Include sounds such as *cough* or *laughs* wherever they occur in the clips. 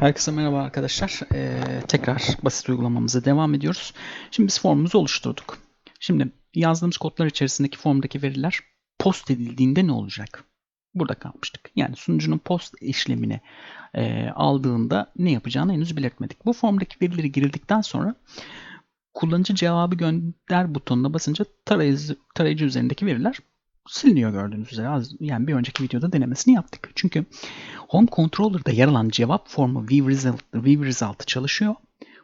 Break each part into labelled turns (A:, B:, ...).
A: Herkese merhaba arkadaşlar. Ee, tekrar basit uygulamamıza devam ediyoruz. Şimdi biz formumuzu oluşturduk. Şimdi yazdığımız kodlar içerisindeki formdaki veriler post edildiğinde ne olacak? Burada kalmıştık. Yani sunucunun post işlemini e, aldığında ne yapacağını henüz belirtmedik. Bu formdaki verileri girildikten sonra kullanıcı cevabı gönder butonuna basınca tarayıcı, tarayıcı üzerindeki veriler siliniyor gördüğünüz üzere. Az, yani bir önceki videoda denemesini yaptık. Çünkü Home Controller'da yer alan cevap formu view result, view result'ı çalışıyor.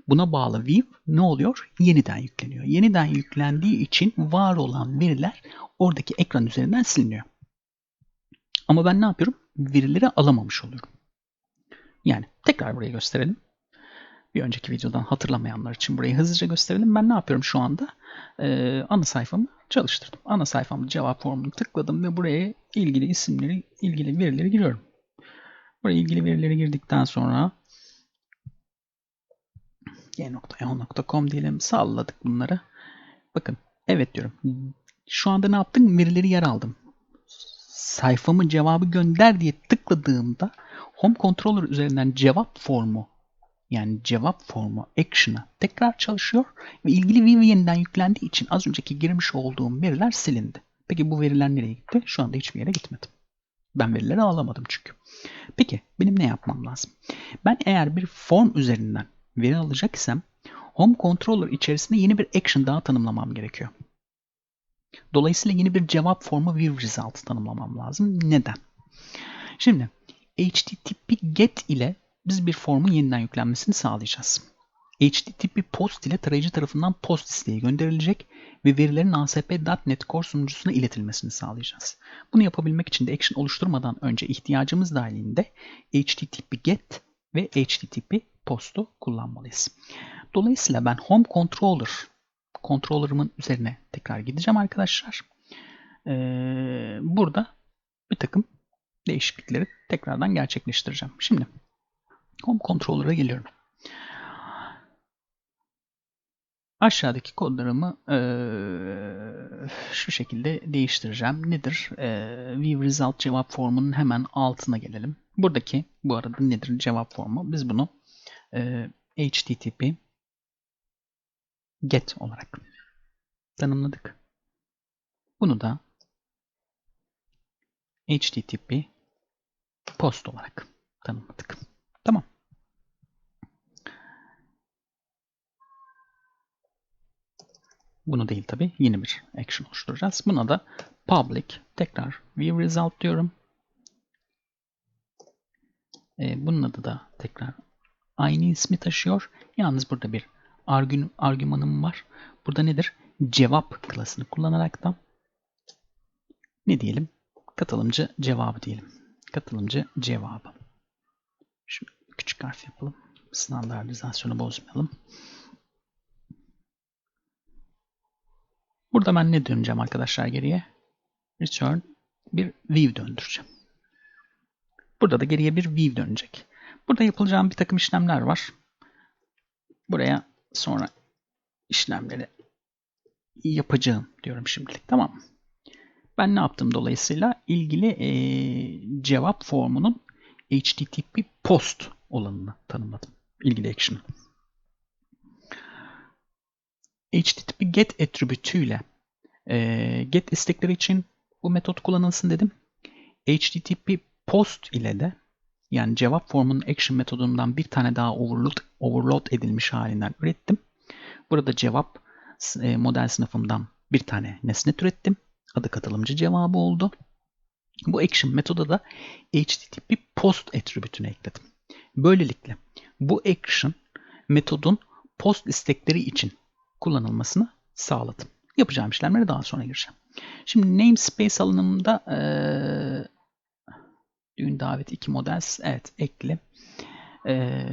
A: Buna bağlı view ne oluyor? Yeniden yükleniyor. Yeniden yüklendiği için var olan veriler oradaki ekran üzerinden siliniyor. Ama ben ne yapıyorum? Verileri alamamış oluyorum. Yani tekrar burayı gösterelim. Bir önceki videodan hatırlamayanlar için burayı hızlıca gösterelim. Ben ne yapıyorum şu anda? Ee, ana sayfamı çalıştırdım. Ana sayfamda cevap formunu tıkladım ve buraya ilgili isimleri, ilgili verileri giriyorum. Buraya ilgili verileri girdikten sonra g.yahoo.com diyelim. Salladık bunları. Bakın evet diyorum. Şu anda ne yaptım? Verileri yer aldım. Sayfamı cevabı gönder diye tıkladığımda Home Controller üzerinden cevap formu yani cevap formu action'a tekrar çalışıyor ve ilgili view yeniden yüklendiği için az önceki girmiş olduğum veriler silindi. Peki bu veriler nereye gitti? Şu anda hiçbir yere gitmedi. Ben verileri alamadım çünkü. Peki benim ne yapmam lazım? Ben eğer bir form üzerinden veri alacak isem Home Controller içerisinde yeni bir action daha tanımlamam gerekiyor. Dolayısıyla yeni bir cevap formu view result tanımlamam lazım. Neden? Şimdi HTTP GET ile biz bir formun yeniden yüklenmesini sağlayacağız. HTTP post ile tarayıcı tarafından post isteği gönderilecek ve verilerin ASP.NET Core sunucusuna iletilmesini sağlayacağız. Bunu yapabilmek için de action oluşturmadan önce ihtiyacımız dahilinde HTTP GET ve HTTP post'u kullanmalıyız. Dolayısıyla ben Home Controller controller'ımın üzerine tekrar gideceğim arkadaşlar. Ee, burada bir takım değişiklikleri tekrardan gerçekleştireceğim. Şimdi Home Controller'a geliyorum. Aşağıdaki kodlarımı e, şu şekilde değiştireceğim. Nedir? E, View Result cevap formunun hemen altına gelelim. Buradaki bu arada nedir cevap formu? Biz bunu e, HTTP GET olarak tanımladık. Bunu da HTTP POST olarak tanımladık. Tamam. Bunu değil tabi. Yeni bir action oluşturacağız. Buna da public tekrar view result diyorum. E, bunun adı da tekrar aynı ismi taşıyor. Yalnız burada bir argün, argümanım var. Burada nedir? Cevap klasını kullanarak da ne diyelim? Katılımcı cevabı diyelim. Katılımcı cevabı. Şimdi küçük harf yapalım. Standartizasyonu bozmayalım. Burada ben ne döneceğim arkadaşlar geriye? Return bir view döndüreceğim. Burada da geriye bir view dönecek. Burada yapılacağım bir takım işlemler var. Buraya sonra işlemleri yapacağım diyorum şimdilik. Tamam mı? Ben ne yaptım dolayısıyla? ilgili e, cevap formunun HTTP post olanını tanımladım. İlgili action. HTTP get attribütüyle e, get istekleri için bu metot kullanılsın dedim. HTTP post ile de yani cevap formunun action metodundan bir tane daha overload, overload edilmiş halinden ürettim. Burada cevap e, model sınıfımdan bir tane nesne türettim. Adı katılımcı cevabı oldu. Bu action metoda da HTTP post attribütünü ekledim. Böylelikle bu action metodun post istekleri için kullanılmasını sağladım. Yapacağım işlemlere daha sonra gireceğim. Şimdi namespace alanımda ee, düğün davet 2 models evet ekli. Ee,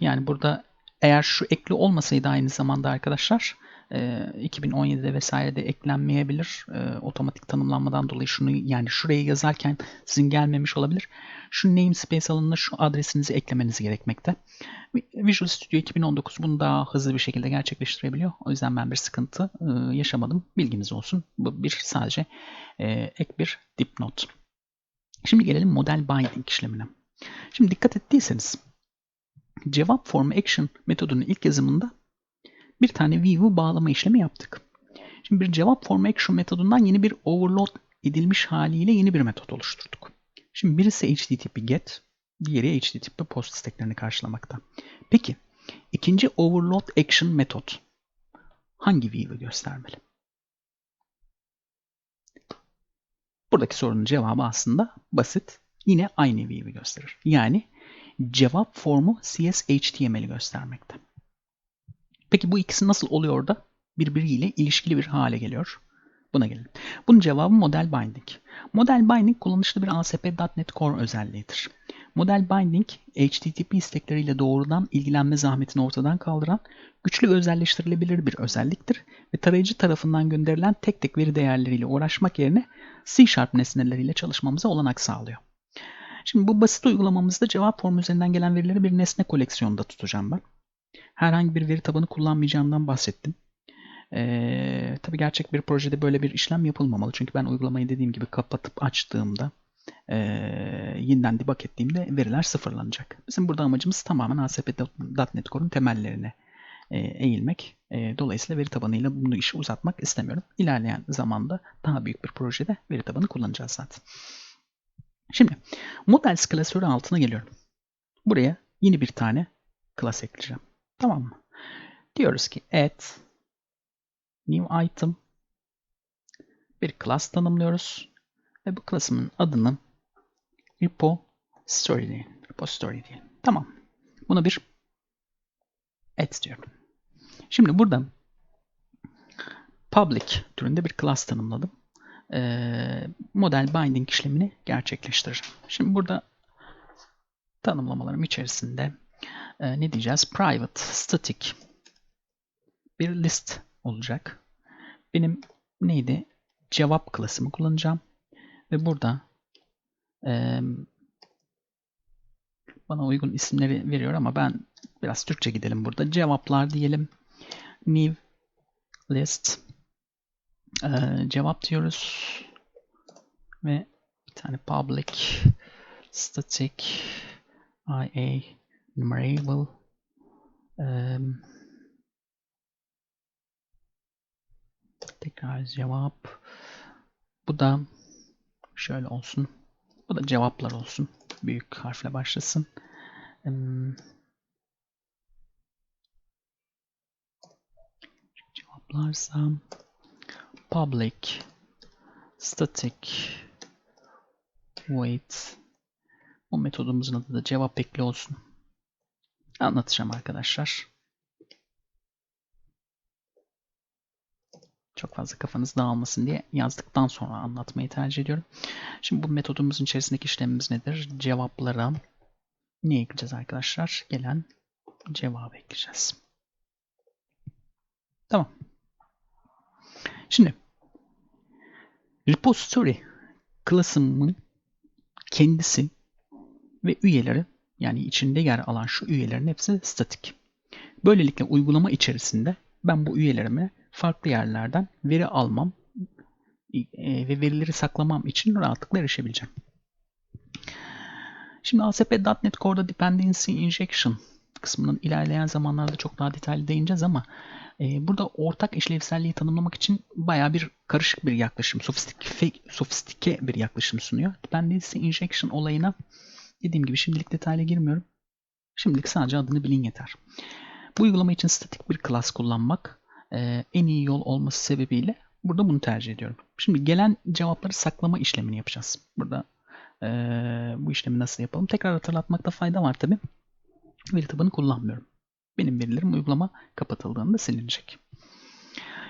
A: yani burada eğer şu ekli olmasaydı aynı zamanda arkadaşlar 2017'de vesairede eklenmeyebilir. E, otomatik tanımlanmadan dolayı şunu yani şuraya yazarken sizin gelmemiş olabilir. Şu namespace alanına şu adresinizi eklemeniz gerekmekte. Visual Studio 2019 bunu daha hızlı bir şekilde gerçekleştirebiliyor. O yüzden ben bir sıkıntı e, yaşamadım. Bilginiz olsun. Bu bir sadece e, ek bir dipnot. Şimdi gelelim model binding işlemine. Şimdi dikkat ettiyseniz cevap form action metodunun ilk yazımında bir tane view'u bağlama işlemi yaptık. Şimdi bir cevap form action metodundan yeni bir overload edilmiş haliyle yeni bir metot oluşturduk. Şimdi birisi HTTP get, diğeri HTTP post isteklerini karşılamakta. Peki ikinci overload action metot hangi view'u göstermeli? Buradaki sorunun cevabı aslında basit. Yine aynı view'u gösterir. Yani cevap formu CSHTML'i göstermekte. Peki bu ikisi nasıl oluyor da birbiriyle ilişkili bir hale geliyor? Buna gelelim. Bunun cevabı model binding. Model binding kullanışlı bir ASP.NET Core özelliğidir. Model binding, HTTP istekleriyle doğrudan ilgilenme zahmetini ortadan kaldıran, güçlü özelleştirilebilir bir özelliktir ve tarayıcı tarafından gönderilen tek tek veri değerleriyle uğraşmak yerine C Sharp nesneleriyle çalışmamıza olanak sağlıyor. Şimdi bu basit uygulamamızda cevap formu üzerinden gelen verileri bir nesne koleksiyonunda tutacağım ben. Herhangi bir veri tabanı kullanmayacağımdan bahsettim. Ee, tabii gerçek bir projede böyle bir işlem yapılmamalı. Çünkü ben uygulamayı dediğim gibi kapatıp açtığımda e, yeniden debug ettiğimde veriler sıfırlanacak. Bizim burada amacımız tamamen ASP.NET Core'un temellerine e, eğilmek. E, dolayısıyla veri tabanıyla bunu işi uzatmak istemiyorum. İlerleyen zamanda daha büyük bir projede veri tabanı kullanacağız zaten. Şimdi Models klasörü altına geliyorum. Buraya yeni bir tane class ekleyeceğim. Tamam mı? Diyoruz ki add new item bir class tanımlıyoruz ve bu class'ımın adını repository diyelim. Repository diyelim. Tamam. Buna bir add diyorum. Şimdi burada public türünde bir class tanımladım. Ee, model binding işlemini gerçekleştireceğim. Şimdi burada tanımlamalarım içerisinde e, ne diyeceğiz? Private static bir list olacak. Benim neydi? Cevap klasımı kullanacağım. Ve burada e, bana uygun isimleri veriyor ama ben biraz Türkçe gidelim burada. Cevaplar diyelim. New list e, cevap diyoruz. Ve bir tane public static ia numerable um, tekrar cevap. Bu da şöyle olsun. Bu da cevaplar olsun. Büyük harfle başlasın. Um, cevaplarsa public static wait. Bu metodumuzun adı da cevap ekli olsun anlatacağım arkadaşlar. Çok fazla kafanız dağılmasın diye yazdıktan sonra anlatmayı tercih ediyorum. Şimdi bu metodumuzun içerisindeki işlemimiz nedir? Cevaplara ne ekleyeceğiz arkadaşlar? Gelen cevabı ekleyeceğiz. Tamam. Şimdi repository klasımın kendisi ve üyeleri yani içinde yer alan şu üyelerin hepsi statik. Böylelikle uygulama içerisinde ben bu üyelerime farklı yerlerden veri almam e, ve verileri saklamam için rahatlıkla erişebileceğim. Şimdi ASP.NET Core'da Dependency Injection kısmının ilerleyen zamanlarda çok daha detaylı değineceğiz ama e, burada ortak işlevselliği tanımlamak için baya bir karışık bir yaklaşım, sofistike, sofistike bir yaklaşım sunuyor. Dependency Injection olayına Dediğim gibi şimdilik detaylı girmiyorum. Şimdilik sadece adını bilin yeter. Bu uygulama için statik bir class kullanmak e, en iyi yol olması sebebiyle burada bunu tercih ediyorum. Şimdi gelen cevapları saklama işlemini yapacağız. Burada e, bu işlemi nasıl yapalım? Tekrar hatırlatmakta fayda var tabi. Veri tabanı kullanmıyorum. Benim verilerim uygulama kapatıldığında silinecek.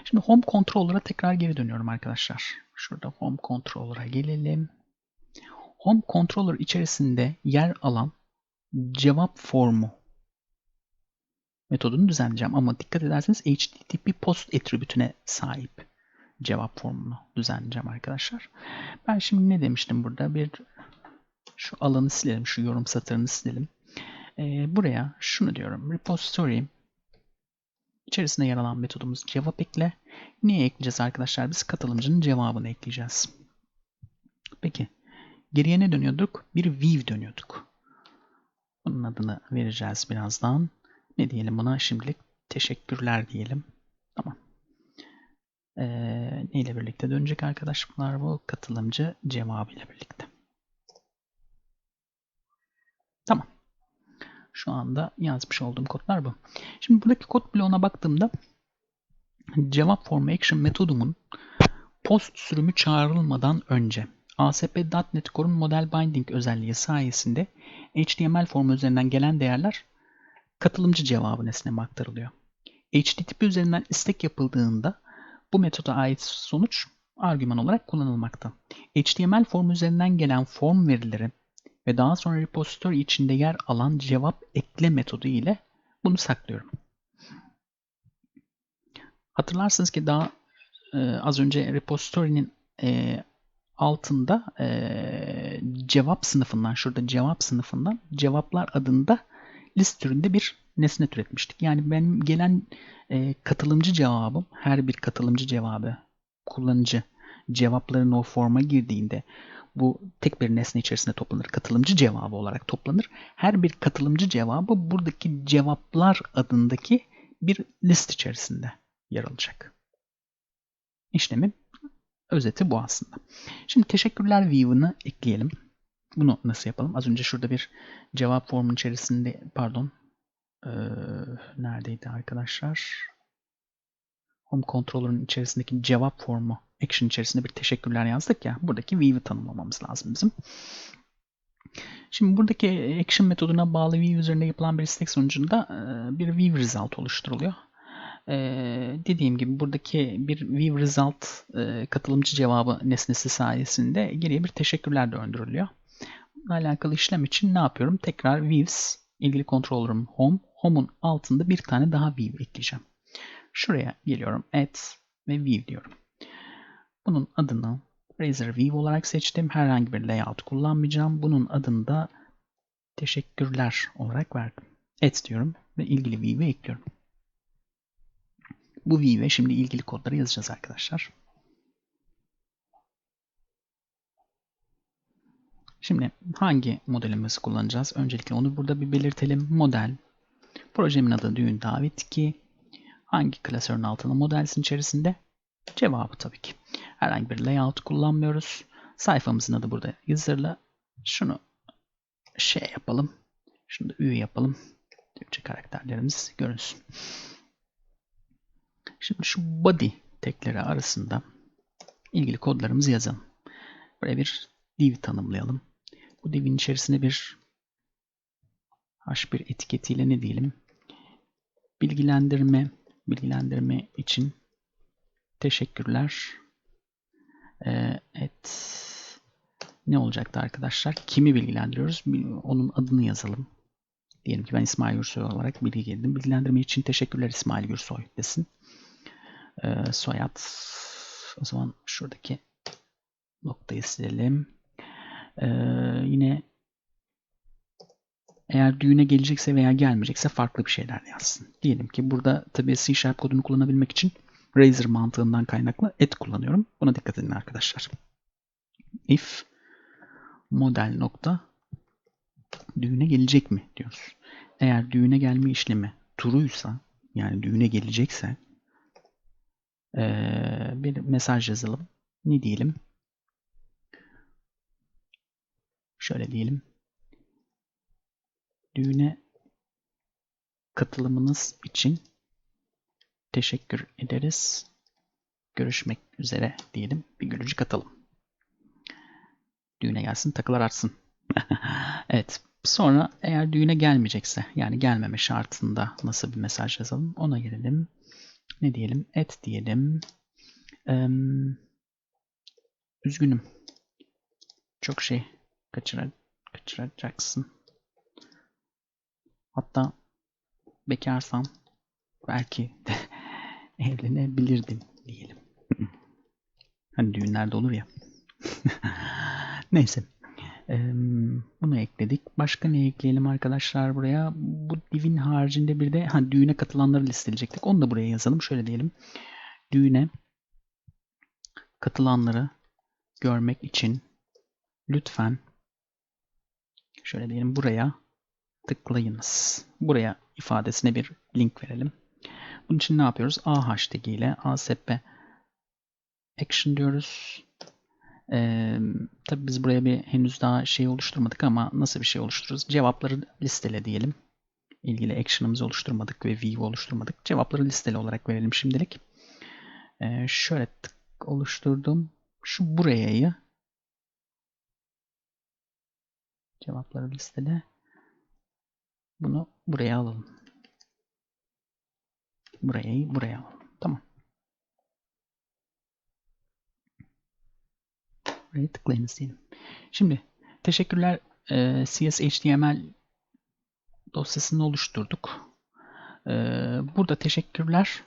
A: Şimdi Home Controller'a tekrar geri dönüyorum arkadaşlar. Şurada Home Controller'a gelelim. Home Controller içerisinde yer alan cevap formu metodunu düzenleyeceğim. Ama dikkat ederseniz HTTP post attribütüne sahip cevap formunu düzenleyeceğim arkadaşlar. Ben şimdi ne demiştim burada? Bir şu alanı silelim, şu yorum satırını silelim. Ee, buraya şunu diyorum. Repository içerisinde yer alan metodumuz cevap ekle. Niye ekleyeceğiz arkadaşlar? Biz katılımcının cevabını ekleyeceğiz. Peki Geriye ne dönüyorduk? Bir view dönüyorduk. Bunu Bunun adını vereceğiz birazdan. Ne diyelim buna şimdilik? Teşekkürler diyelim. Tamam. Ee, ne ile birlikte dönecek arkadaşlar bu? Katılımcı cevabı ile birlikte. Tamam. Şu anda yazmış olduğum kodlar bu. Şimdi buradaki kod bloğuna baktığımda cevap form action metodumun post sürümü çağrılmadan önce ASP.NET Core'un model binding özelliği sayesinde HTML formu üzerinden gelen değerler katılımcı cevabı nesneme aktarılıyor. HTTP üzerinden istek yapıldığında bu metoda ait sonuç argüman olarak kullanılmakta. HTML formu üzerinden gelen form verileri ve daha sonra repository içinde yer alan cevap ekle metodu ile bunu saklıyorum. Hatırlarsınız ki daha e, az önce repository'nin e, altında e, cevap sınıfından, şurada cevap sınıfından cevaplar adında list türünde bir nesne türetmiştik. Yani benim gelen e, katılımcı cevabım, her bir katılımcı cevabı kullanıcı cevapların o forma girdiğinde bu tek bir nesne içerisinde toplanır. Katılımcı cevabı olarak toplanır. Her bir katılımcı cevabı buradaki cevaplar adındaki bir list içerisinde yer alacak. İşlemin özeti bu aslında. Şimdi teşekkürler view'ını ekleyelim. Bunu nasıl yapalım? Az önce şurada bir cevap formun içerisinde pardon ee, neredeydi arkadaşlar? Home Controller'ın içerisindeki cevap formu action içerisinde bir teşekkürler yazdık ya. Buradaki view'ı tanımlamamız lazım bizim. Şimdi buradaki action metoduna bağlı view üzerinde yapılan bir istek sonucunda bir view result oluşturuluyor. Ee, dediğim gibi buradaki bir view result e, katılımcı cevabı nesnesi sayesinde geriye bir teşekkürler döndürülüyor. Bununla alakalı işlem için ne yapıyorum? Tekrar views ilgili controller'ım home. Home'un altında bir tane daha view ekleyeceğim. Şuraya geliyorum. Add ve view diyorum. Bunun adını Razer View olarak seçtim. Herhangi bir layout kullanmayacağım. Bunun adını da teşekkürler olarak verdim. Add diyorum ve ilgili view'u ekliyorum. Bu view'e şimdi ilgili kodları yazacağız arkadaşlar. Şimdi hangi modelimizi kullanacağız? Öncelikle onu burada bir belirtelim. Model. Projemin adı düğün davet ki hangi klasörün altında modelsin içerisinde? Cevabı tabii ki. Herhangi bir layout kullanmıyoruz. Sayfamızın adı burada user'la. Şunu şey yapalım. Şunu da üye yapalım. Türkçe karakterlerimiz görünsün. Şimdi şu body tekleri arasında ilgili kodlarımızı yazalım. Buraya bir div tanımlayalım. Bu divin içerisine bir h1 etiketiyle ne diyelim? Bilgilendirme, bilgilendirme için teşekkürler. Ee, et ne olacaktı arkadaşlar? Kimi bilgilendiriyoruz? Onun adını yazalım. Diyelim ki ben İsmail Gürsoy olarak bilgi geldim. Bilgilendirme için teşekkürler İsmail Gürsoy desin. Ee, soyad. O zaman şuradaki noktayı silelim. Ee, yine eğer düğüne gelecekse veya gelmeyecekse farklı bir şeyler yazsın. Diyelim ki burada tabii C Sharp kodunu kullanabilmek için Razer mantığından kaynaklı et kullanıyorum. Buna dikkat edin arkadaşlar. If model nokta düğüne gelecek mi diyoruz. Eğer düğüne gelme işlemi true'ysa yani düğüne gelecekse ee, bir mesaj yazalım. Ne diyelim? Şöyle diyelim. Düğüne katılımınız için teşekkür ederiz. Görüşmek üzere diyelim. Bir gülücük atalım. Düğüne gelsin takılar artsın. *laughs* evet. Sonra eğer düğüne gelmeyecekse yani gelmeme şartında nasıl bir mesaj yazalım ona gelelim. Ne diyelim? Et diyelim. Ee, üzgünüm. Çok şey kaçıra, kaçıracaksın. Hatta bekarsan belki de *laughs* evlenebilirdin diyelim. Hani düğünlerde olur ya. *laughs* Neyse. Bunu ekledik. Başka ne ekleyelim arkadaşlar buraya? Bu divin haricinde bir de ha, düğüne katılanları listeleyecektik. Onu da buraya yazalım. Şöyle diyelim. Düğüne katılanları görmek için lütfen şöyle diyelim buraya tıklayınız. Buraya ifadesine bir link verelim. Bunun için ne yapıyoruz? A hashtag ile ASP action diyoruz. Ee, tabii biz buraya bir henüz daha şey oluşturmadık ama nasıl bir şey oluştururuz? Cevapları listele diyelim. İlgili action'ımızı oluşturmadık ve view oluşturmadık. Cevapları listeli olarak verelim şimdilik. Ee, şöyle tık oluşturdum. Şu buraya'yı cevapları listele. Bunu buraya alalım. Burayı buraya alalım. Tamam. Buraya tıklayınız diyelim. Şimdi teşekkürler e, CSHTML dosyasını oluşturduk. E, burada teşekkürler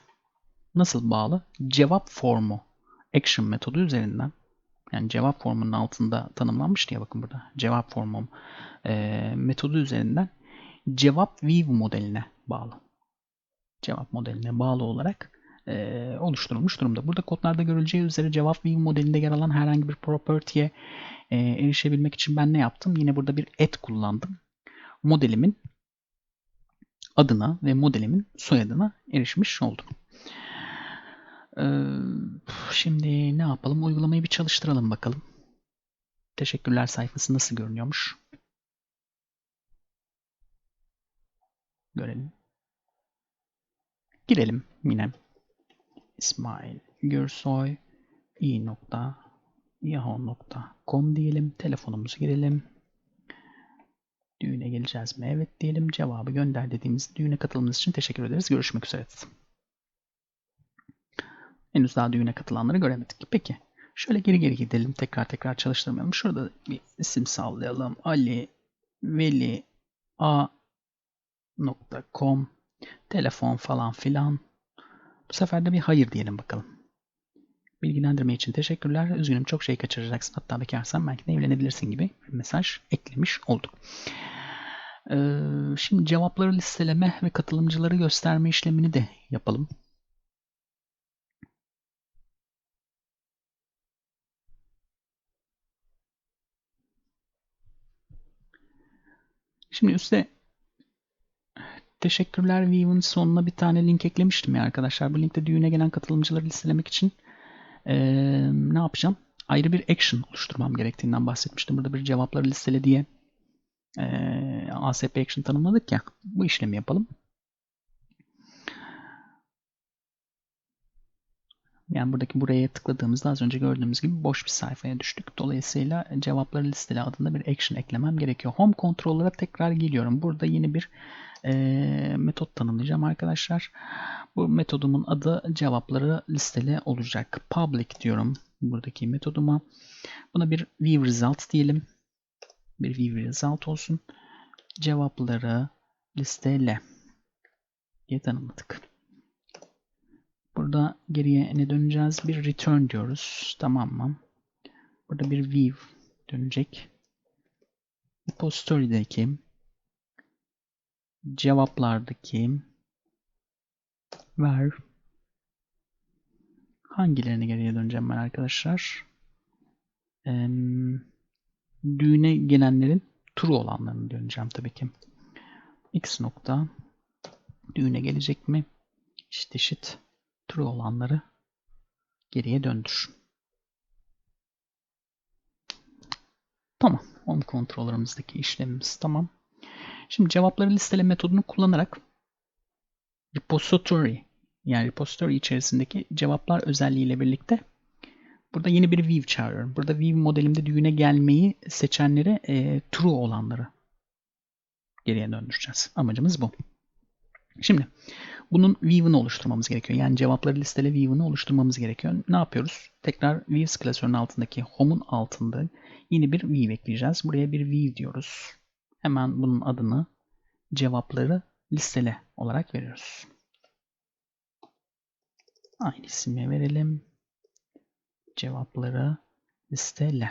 A: nasıl bağlı? Cevap formu action metodu üzerinden yani cevap formunun altında tanımlanmış diye bakın burada. Cevap formum e, metodu üzerinden cevap view modeline bağlı. Cevap modeline bağlı olarak e, oluşturulmuş durumda. Burada kodlarda görüleceği üzere cevap view modelinde yer alan herhangi bir property'ye e, erişebilmek için ben ne yaptım? Yine burada bir et kullandım. Modelimin adına ve modelimin soyadına erişmiş oldum. Ee, şimdi ne yapalım? Uygulamayı bir çalıştıralım bakalım. Teşekkürler sayfası nasıl görünüyormuş? Görelim. Girelim yine. İsmail Gürsoy i.yahoo.com diyelim. Telefonumuzu girelim. Düğüne geleceğiz mi? Evet diyelim. Cevabı gönder dediğimiz düğüne katılımınız için teşekkür ederiz. Görüşmek üzere. Henüz daha düğüne katılanları göremedik. Peki. Şöyle geri geri gidelim. Tekrar tekrar çalıştırmayalım. Şurada bir isim sallayalım. Ali Veli A.com Telefon falan filan. Bu sefer de bir hayır diyelim bakalım. Bilgilendirme için teşekkürler. Üzgünüm çok şey kaçıracaksın. Hatta bekarsan belki de evlenebilirsin gibi bir mesaj eklemiş olduk. Ee, şimdi cevapları listeleme ve katılımcıları gösterme işlemini de yapalım. Şimdi üstte teşekkürler View'un sonuna bir tane link eklemiştim ya arkadaşlar. Bu linkte düğüne gelen katılımcıları listelemek için ee, ne yapacağım? Ayrı bir action oluşturmam gerektiğinden bahsetmiştim. Burada bir cevapları listele diye ee, ASP action tanımladık ya. Bu işlemi yapalım. Yani buradaki buraya tıkladığımızda az önce gördüğümüz gibi boş bir sayfaya düştük. Dolayısıyla cevapları listele adında bir action eklemem gerekiyor. Home controller'a tekrar geliyorum. Burada yeni bir e, metot tanımlayacağım arkadaşlar. Bu metodumun adı cevapları listele olacak. Public diyorum buradaki metoduma. Buna bir view result diyelim. Bir view result olsun. Cevapları listele diye tanımladık. Burada geriye ne döneceğiz? Bir return diyoruz. Tamam mı? Burada bir view dönecek. Repository'deki cevaplardaki ver hangilerini geriye döneceğim ben arkadaşlar? Ee, düğüne gelenlerin true olanlarını döneceğim tabii ki. x nokta düğüne gelecek mi? İşte eşit true olanları geriye döndür. Tamam. Home controller'ımızdaki işlemimiz tamam. Şimdi cevapları listele metodunu kullanarak repository yani repository içerisindeki cevaplar özelliğiyle birlikte burada yeni bir view çağırıyorum. Burada view modelimde düğüne gelmeyi seçenlere e, true olanları geriye döndüreceğiz. Amacımız bu. Şimdi bunun view'ını oluşturmamız gerekiyor. Yani cevapları listele view'ını oluşturmamız gerekiyor. Ne yapıyoruz? Tekrar views klasörünün altındaki home'un altında yeni bir view ekleyeceğiz. Buraya bir view diyoruz. Hemen bunun adını cevapları listele olarak veriyoruz. Aynı ismi verelim. Cevapları listele.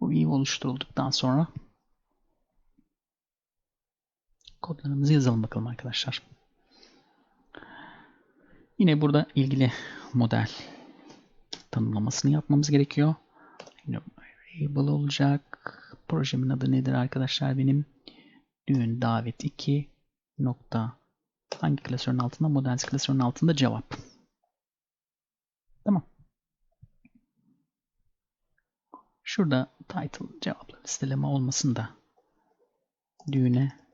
A: Bu view oluşturulduktan sonra kodlarımızı yazalım bakalım arkadaşlar. Yine burada ilgili model tanımlamasını yapmamız gerekiyor. Table olacak. Projemin adı nedir arkadaşlar benim? Düğün davet 2 nokta hangi klasörün altında? Modern klasörün altında cevap. Tamam. Şurada title cevaplı listeleme olmasın da düğüne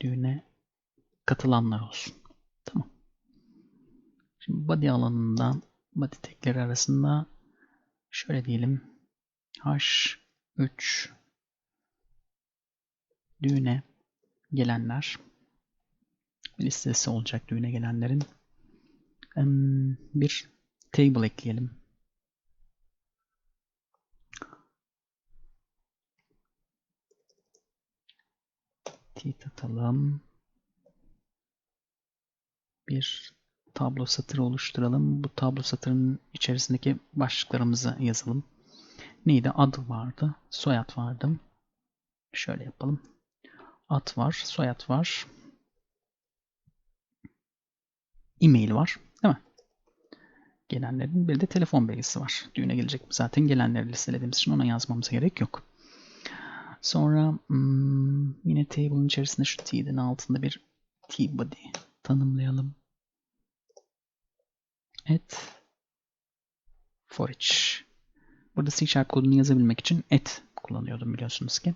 A: düğüne katılanlar olsun. Tamam. Şimdi body alanından body tekleri arasında şöyle diyelim H3 düğüne gelenler listesi olacak düğüne gelenlerin bir table ekleyelim. Tit atalım. Bir tablo satırı oluşturalım. Bu tablo satırının içerisindeki başlıklarımızı yazalım. Neydi? Adı vardı. Soyad vardı. Şöyle yapalım. Ad var. Soyad var. E-mail var. Değil mi? Gelenlerin bir de telefon bilgisi var. Düğüne gelecek zaten gelenleri listelediğimiz için ona yazmamıza gerek yok. Sonra hmm, yine table'ın içerisinde şu t'nin altında bir t body tanımlayalım. At for each. Burada C Sharp kodunu yazabilmek için at kullanıyordum biliyorsunuz ki.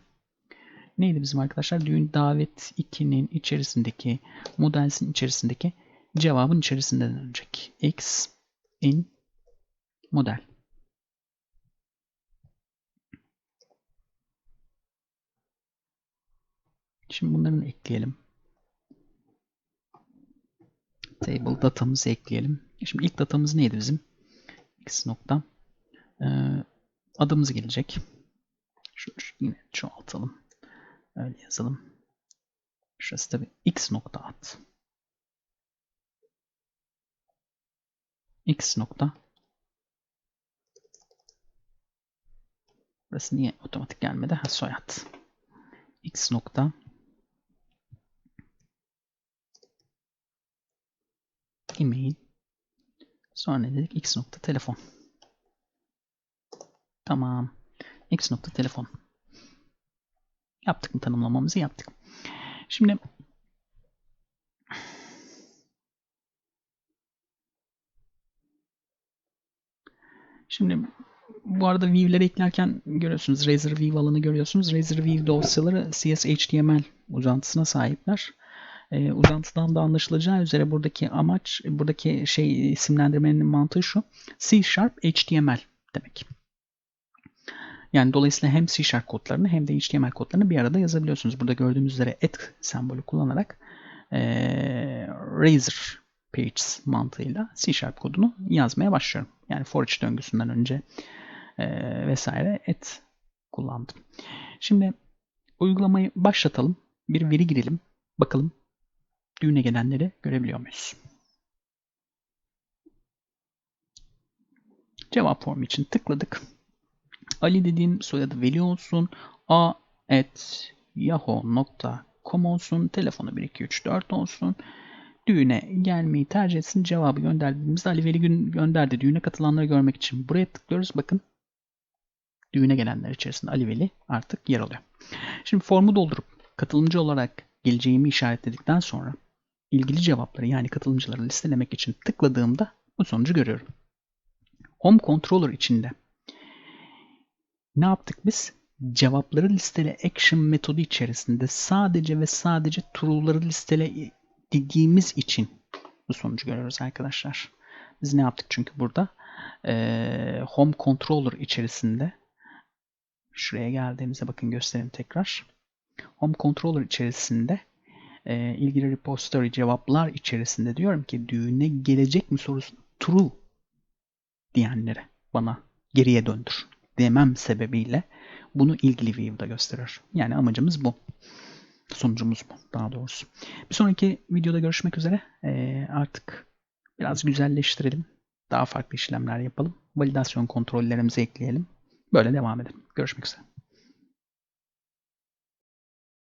A: Neydi bizim arkadaşlar? Düğün davet 2'nin içerisindeki modelsin içerisindeki cevabın içerisinden dönecek. X in model. Şimdi bunların ekleyelim. Table datamızı ekleyelim. Şimdi ilk datamız neydi bizim? X nokta. Ee, adımız gelecek. Şunu yine çoğaltalım. Öyle yazalım. Şurası tabi x nokta at. x nokta Burası niye otomatik gelmedi? Ha soyad. x nokta email sonra ne dedik? x nokta telefon. Tamam. x nokta telefon. Yaptık mı tanımlamamızı yaptık. Şimdi Şimdi bu arada view'leri eklerken görüyorsunuz. Razer View alanı görüyorsunuz. Razer View dosyaları CSHTML uzantısına sahipler. Ee, uzantıdan da anlaşılacağı üzere buradaki amaç, buradaki şey isimlendirmenin mantığı şu. C Sharp HTML demek. Yani dolayısıyla hem C Sharp kodlarını hem de HTML kodlarını bir arada yazabiliyorsunuz. Burada gördüğünüz üzere et sembolü kullanarak e, Razer Pages mantığıyla C Sharp kodunu yazmaya başlıyorum. Yani for each döngüsünden önce e, vesaire et kullandım. Şimdi uygulamayı başlatalım. Bir veri girelim. Bakalım düğüne gelenleri görebiliyor muyuz? Cevap formu için tıkladık. Ali dediğim soyadı Veli olsun. A at yahoo.com olsun. Telefonu 1234 olsun. Düğüne gelmeyi tercih etsin. Cevabı gönderdiğimizde Ali Veli gün gönderdi. Düğüne katılanları görmek için buraya tıklıyoruz. Bakın düğüne gelenler içerisinde Ali Veli artık yer alıyor. Şimdi formu doldurup katılımcı olarak geleceğimi işaretledikten sonra ilgili cevapları yani katılımcıları listelemek için tıkladığımda bu sonucu görüyorum. Home Controller içinde ne yaptık biz? Cevapları listele action metodu içerisinde sadece ve sadece true'ları listele dediğimiz için bu sonucu görüyoruz arkadaşlar. Biz ne yaptık çünkü burada? Ee, home controller içerisinde şuraya geldiğimizde bakın göstereyim tekrar. Home controller içerisinde e, ilgili repository cevaplar içerisinde diyorum ki düğüne gelecek mi sorusu true diyenlere bana geriye döndür demem sebebiyle bunu ilgili view'da gösterir. Yani amacımız bu. Sonucumuz bu daha doğrusu. Bir sonraki videoda görüşmek üzere. Ee, artık biraz güzelleştirelim. Daha farklı işlemler yapalım. Validasyon kontrollerimizi ekleyelim. Böyle devam edelim. Görüşmek üzere.